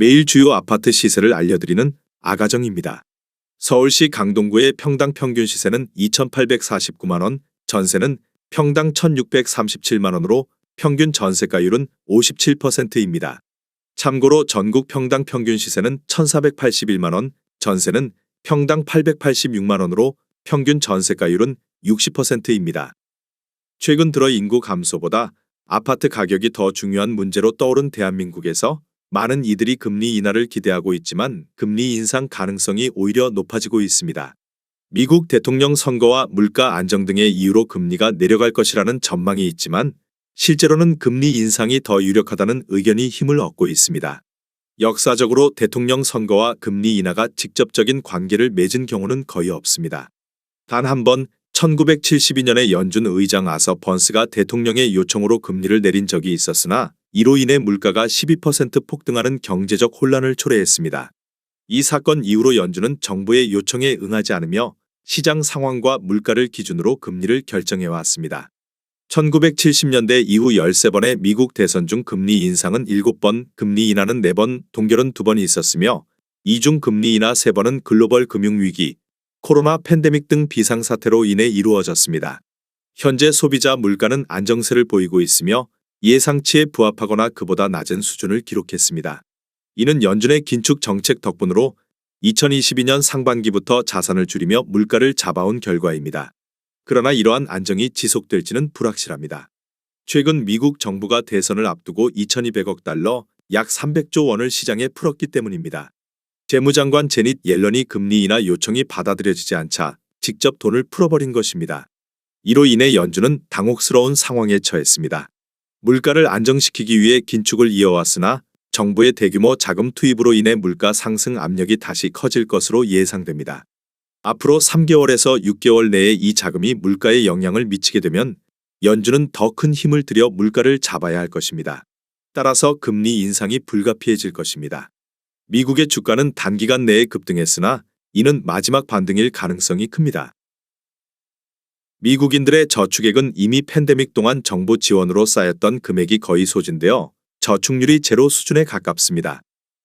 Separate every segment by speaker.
Speaker 1: 매일 주요 아파트 시세를 알려드리는 아가정입니다. 서울시 강동구의 평당 평균 시세는 2,849만 원, 전세는 평당 1,637만 원으로 평균 전세가율은 57%입니다. 참고로 전국 평당 평균 시세는 1,481만 원, 전세는 평당 886만 원으로 평균 전세가율은 60%입니다. 최근 들어 인구 감소보다 아파트 가격이 더 중요한 문제로 떠오른 대한민국에서 많은 이들이 금리 인하를 기대하고 있지만 금리 인상 가능성이 오히려 높아지고 있습니다. 미국 대통령 선거와 물가 안정 등의 이유로 금리가 내려갈 것이라는 전망이 있지만 실제로는 금리 인상이 더 유력하다는 의견이 힘을 얻고 있습니다. 역사적으로 대통령 선거와 금리 인하가 직접적인 관계를 맺은 경우는 거의 없습니다. 단 한 번 1972년에 연준 의장 아서 번스가 대통령의 요청으로 금리를 내린 적이 있었으나 이로 인해 물가가 12% 폭등하는 경제적 혼란을 초래했습니다. 이 사건 이후로 연준은 정부의 요청에 응하지 않으며 시장 상황과 물가를 기준으로 금리를 결정해 왔습니다. 1970년대 이후 13번의 미국 대선 중 금리 인상은 7번, 금리 인하는 4번, 동결은 2번이 있었으며 이중 금리 인하 3번은 글로벌 금융위기, 코로나 팬데믹 등 비상사태로 인해 이루어졌습니다. 현재 소비자 물가는 안정세를 보이고 있으며 예상치에 부합하거나 그보다 낮은 수준을 기록했습니다. 이는 연준의 긴축 정책 덕분으로 2022년 상반기부터 자산을 줄이며 물가를 잡아온 결과입니다. 그러나 이러한 안정이 지속될지는 불확실합니다. 최근 미국 정부가 대선을 앞두고 2200억 달러, 약 300조 원을 시장에 풀었기 때문입니다. 재무장관 제닛 옐런이 금리 인하 요청이 받아들여지지 않자 직접 돈을 풀어버린 것입니다. 이로 인해 연준은 당혹스러운 상황에 처했습니다. 물가를 안정시키기 위해 긴축을 이어왔으나 정부의 대규모 자금 투입으로 인해 물가 상승 압력이 다시 커질 것으로 예상됩니다. 앞으로 3개월에서 6개월 내에 이 자금이 물가에 영향을 미치게 되면 연준은 더 큰 힘을 들여 물가를 잡아야 할 것입니다. 따라서 금리 인상이 불가피해질 것입니다. 미국의 주가는 단기간 내에 급등했으나 이는 마지막 반등일 가능성이 큽니다. 미국인들의 저축액은 이미 팬데믹 동안 정부 지원으로 쌓였던 금액이 거의 소진되어 저축률이 제로 수준에 가깝습니다.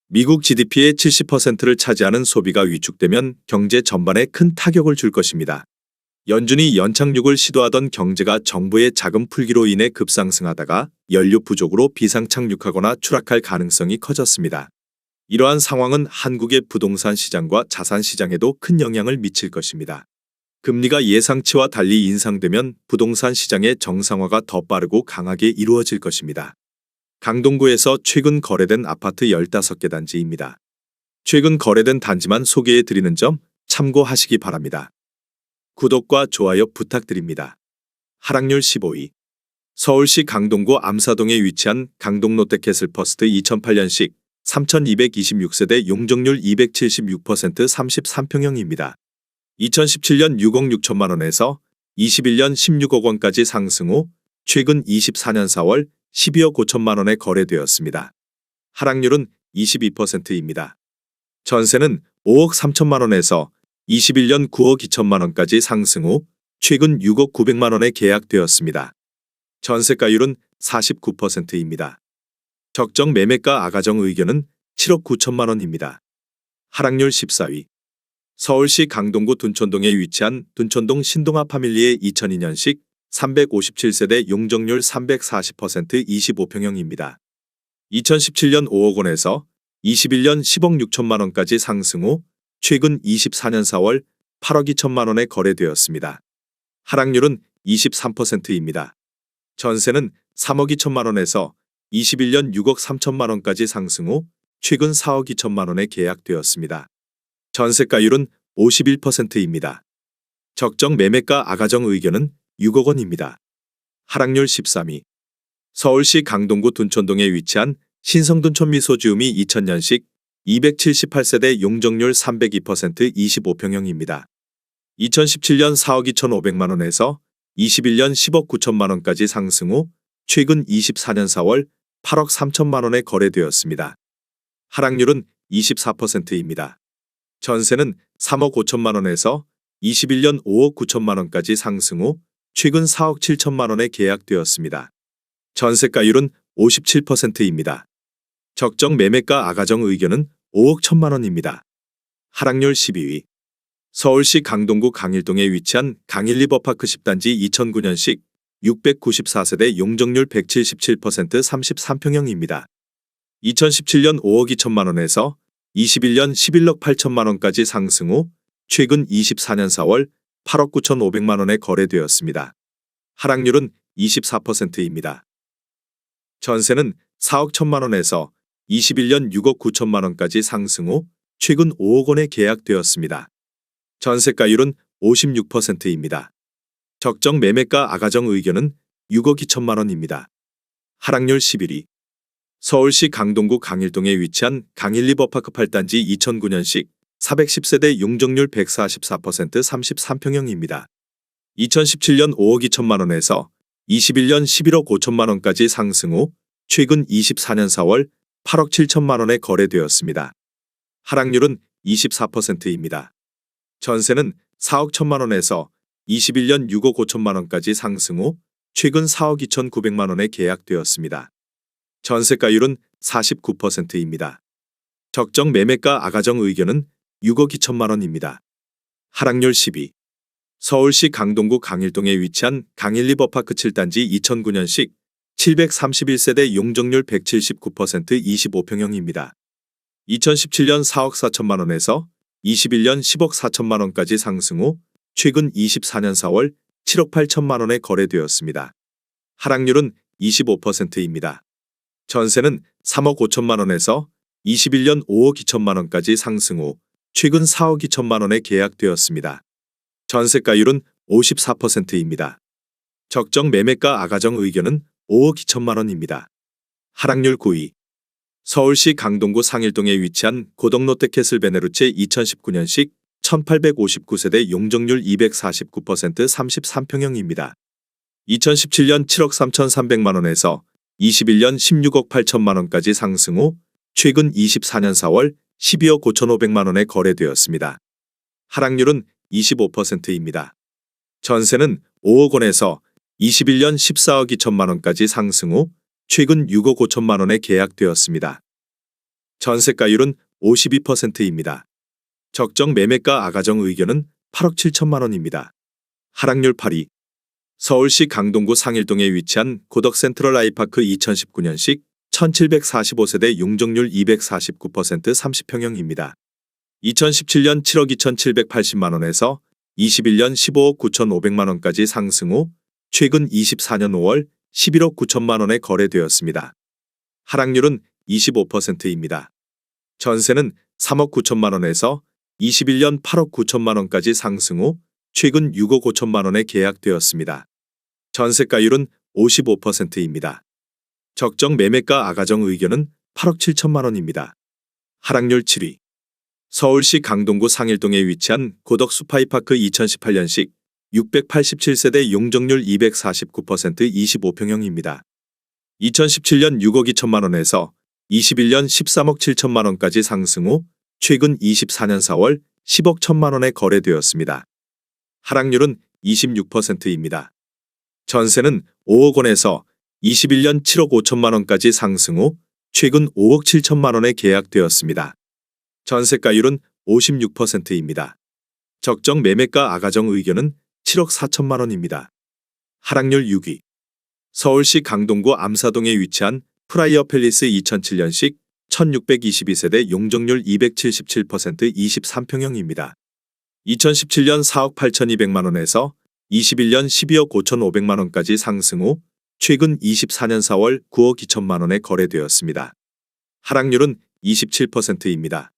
Speaker 1: 미국 GDP의 70%를 차지하는 소비가 위축되면 경제 전반에 큰 타격을 줄 것입니다. 연준이 연착륙을 시도하던 경제가 정부의 자금 풀기로 인해 급상승하다가 연료 부족으로 비상착륙하거나 추락할 가능성이 커졌습니다. 이러한 상황은 한국의 부동산 시장과 자산 시장에도 큰 영향을 미칠 것입니다. 금리가 예상치와 달리 인상되면 부동산 시장의 정상화가 더 빠르고 강하게 이루어질 것입니다. 강동구에서 최근 거래된 아파트 15개 단지입니다. 최근 거래된 단지만 소개해 드리는 점 참고하시기 바랍니다. 구독과 좋아요 부탁드립니다. 하락률 15위 서울시 강동구 암사동에 위치한 강동 롯데캐슬 퍼스트 2008년식 3226세대 용적률 276% 33평형입니다. 2017년 6억 6천만 원에서 21년 16억 원까지 상승 후 최근 24년 4월 12억 5천만 원에 거래되었습니다. 하락률은 22%입니다. 전세는 5억 3천만 원에서 21년 9억 2천만 원까지 상승 후 최근 6억 900만 원에 계약되었습니다. 전세가율은 49%입니다. 적정 매매가 아가정 의견은 7억 9천만 원입니다. 하락률 14위. 서울시 강동구 둔촌동에 위치한 둔촌동 신동아 파밀리의 2002년식 357세대 용적률 340% 25평형입니다. 2017년 5억 원에서 21년 10억 6천만 원까지 상승 후 최근 24년 4월 8억 2천만 원에 거래되었습니다. 하락률은 23%입니다. 전세는 3억 2천만 원에서 21년 6억 3천만 원까지 상승 후 최근 4억 2천만 원에 계약되었습니다. 전세가율은 51%입니다. 적정 매매가 아가정 의견은 6억 원입니다. 하락률 13위. 서울시 강동구 둔촌동에 위치한 신성둔촌 미소지움이 2000년식 278세대 용적률 302% 25평형입니다. 2017년 4억 2,500만 원에서 21년 10억 9천만 원까지 상승 후 최근 24년 4월 8억 3천만 원에 거래되었습니다. 하락률은 24%입니다. 전세는 3억 5천만 원에서 21년 5억 9천만 원까지 상승 후 최근 4억 7천만 원에 계약되었습니다. 전세가율은 57%입니다. 적정 매매가 아가정 의견은 5억 1천만 원입니다. 하락률 12위. 서울시 강동구 강일동에 위치한 강일리버파크 10단지 2009년식 694세대 용적률 177% 33평형입니다. 2017년 5억 2천만 원에서 21년 11억 8천만 원까지 상승 후 최근 24년 4월 8억 9천5백만 원에 거래되었습니다. 하락률은 24%입니다. 전세는 4억 1천만 원에서 21년 6억 9천만 원까지 상승 후 최근 5억 원에 계약되었습니다. 전세가율은 56%입니다. 적정 매매가 아가정 의견은 6억 2천만 원입니다. 하락률 11위. 서울시 강동구 강일동에 위치한 강일리버파크 8단지 2009년식 410세대 용적률 144% 33평형입니다. 2017년 5억 2천만 원에서 21년 11억 5천만 원까지 상승 후 최근 24년 4월 8억 7천만 원에 거래되었습니다. 하락률은 24%입니다. 전세는 4억 1천만 원에서 21년 6억 5천만 원까지 상승 후 최근 4억 2천 9백만 원에 계약되었습니다. 전세가율은 49%입니다. 적정 매매가 아가정 의견은 6억 2천만 원입니다. 하락률 12. 서울시 강동구 강일동에 위치한 강일리 버파크 7단지 2009년식 731세대 용적률 179% 25평형입니다. 2017년 4억 4천만 원에서 21년 10억 4천만 원까지 상승 후 최근 24년 4월 7억 8천만 원에 거래되었습니다. 하락률은 25%입니다. 전세는 3억 5천만 원에서 21년 5억 2천만 원까지 상승 후 최근 4억 2천만 원에 계약되었습니다. 전세가율은 54%입니다. 적정 매매가 아가정 의견은 5억 2천만 원입니다. 하락률 9위. 서울시 강동구 상일동에 위치한 고덕롯데 캐슬 베네루체 2019년식 1859세대 용적률 249% 33평형입니다. 2017년 7억 3,300만 원에서 21년 16억 8천만 원까지 상승 후 최근 24년 4월 12억 5,500만 원에 거래되었습니다. 하락률은 25%입니다. 전세는 5억 원에서 21년 14억 2천만 원까지 상승 후 최근 6억 5천만 원에 계약되었습니다. 전세가율은 52%입니다. 적정 매매가 아가정 의견은 8억 7천만 원입니다. 하락률 8위. 서울시 강동구 상일동에 위치한 고덕 센트럴 아이파크 2019년식 1745세대 용적률 249% 30평형입니다. 2017년 7억 2,780만 원에서 21년 15억 9,500만 원까지 상승 후 최근 24년 5월 11억 9천만 원에 거래되었습니다. 하락률은 25%입니다. 전세는 3억 9천만 원에서 21년 8억 9천만 원까지 상승 후 최근 6억 5천만 원에 계약되었습니다. 전세가율은 55%입니다. 적정 매매가 아가정 의견은 8억 7천만 원입니다. 하락률 7위. 서울시 강동구 상일동에 위치한 고덕 수파이파크 2018년식 687세대 용적률 249% 25평형입니다. 2017년 6억 2천만 원에서 21년 13억 7천만 원까지 상승 후 최근 24년 4월 10억 1천만 원에 거래되었습니다. 하락률은 26%입니다. 전세는 5억 원에서 21년 7억 5천만 원까지 상승 후 최근 5억 7천만 원에 계약되었습니다. 전세가율은 56%입니다. 적정 매매가 아가정 의견은 7억 4천만 원입니다. 하락률 6위. 서울시 강동구 암사동에 위치한 프라이어 팰리스 2007년식 1622세대 용적률 277% 23평형입니다. 2017년 4억 8,200만 원에서 21년 12억 5,500만 원까지 상승 후 최근 24년 4월 9억 2천만 원에 거래되었습니다. 하락률은 27%입니다.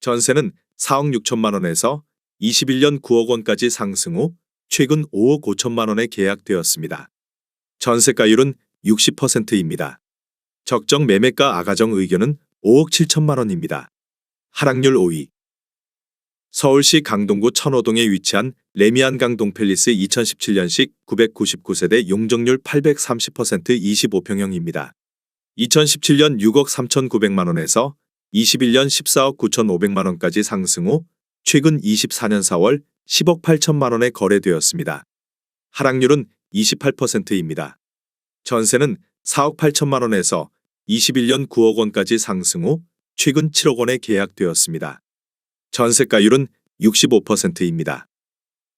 Speaker 1: 전세는 4억 6천만 원에서 21년 9억 원까지 상승 후 최근 5억 5천만 원에 계약되었습니다. 전세가율은 60%입니다. 적정 매매가 아가정 의견은 5억 7천만 원입니다. 하락률 5위. 서울시 강동구 천호동에 위치한 레미안 강동 팰리스 2017년식 999세대 용적률 830% 25평형입니다. 2017년 6억 3,900만 원에서 21년 14억 9,500만 원까지 상승 후 최근 24년 4월 10억 8천만 원에 거래되었습니다. 하락률은 28%입니다. 전세는 4억 8천만 원에서 21년 9억 원까지 상승 후 최근 7억 원에 계약되었습니다. 전세가율은 65%입니다.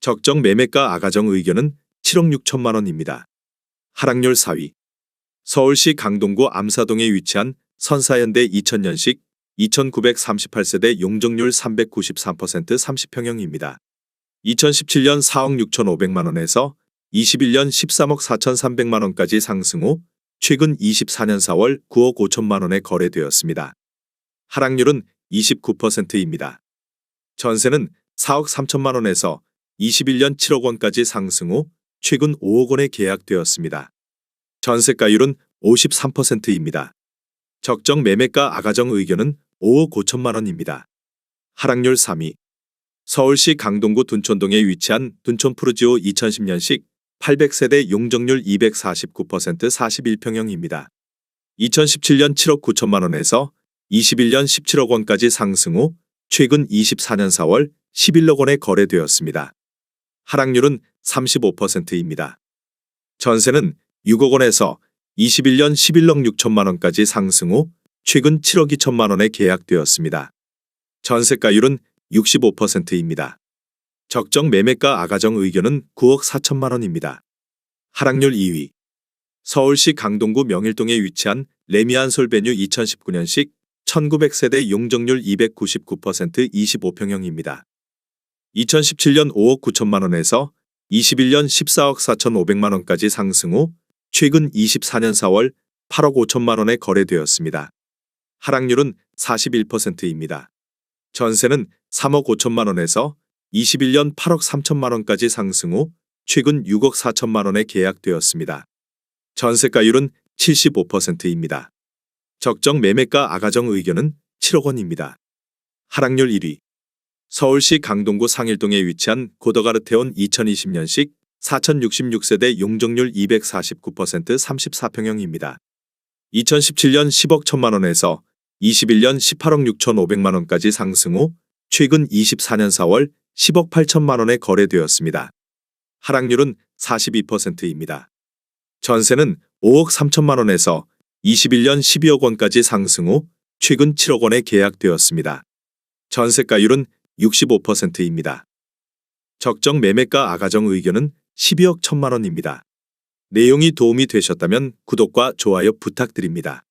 Speaker 1: 적정 매매가 아가정 의견은 7억 6천만 원입니다. 하락률 4위. 서울시 강동구 암사동에 위치한 선사현대 2000년식 2938세대 용적률 393% 30평형입니다. 2017년 4억 6,500만 원에서 21년 13억 4,300만 원까지 상승 후 최근 24년 4월 9억 5천만 원에 거래되었습니다. 하락률은 29%입니다. 전세는 4억 3천만 원에서 21년 7억 원까지 상승 후 최근 5억 원에 계약되었습니다. 전세가율은 53%입니다. 적정 매매가 아가정 의견은 5억 5천만 원입니다. 하락률 3위. 서울시 강동구 둔촌동에 위치한 둔촌 푸르지오 2010년식 800세대 용적률 249% 41평형입니다. 2017년 7억 9천만 원에서 21년 17억 원까지 상승 후 최근 24년 4월 11억 원에 거래되었습니다. 하락률은 35%입니다. 전세는 6억 원에서 21년 11억 6천만 원까지 상승 후 최근 7억 2천만 원에 계약되었습니다. 전세가율은 65%입니다. 적정 매매가 아가정 의견은 9억 4천만 원입니다. 하락률 2위. 서울시 강동구 명일동에 위치한 레미안 솔베뉴 2019년식 1900세대 용적률 299% 25평형입니다. 2017년 5억 9천만 원에서 21년 14억 4천5백만 원까지 상승 후 최근 24년 4월 8억 5천만 원에 거래되었습니다. 하락률은 41%입니다. 전세는 3억 5천만 원에서 21년 8억 3천만 원까지 상승 후 최근 6억 4천만 원에 계약되었습니다. 전세가율은 75%입니다. 적정 매매가 아가정 의견은 7억 원입니다. 하락률 1위. 서울시 강동구 상일동에 위치한 고더가르테온 2020년식 4066세대 용적률 249% 34평형입니다. 2017년 10억 1천만 원에서 21년 18억 6천5백만 원까지 상승 후 최근 24년 4월 10억 8천만 원에 거래되었습니다. 하락률은 42%입니다. 전세는 5억 3천만 원에서 21년 12억 원까지 상승 후 최근 7억 원에 계약되었습니다. 전세가율은 65%입니다. 적정 매매가 아가정 의견은 12억 1천만 원입니다. 내용이 도움이 되셨다면 구독과 좋아요 부탁드립니다.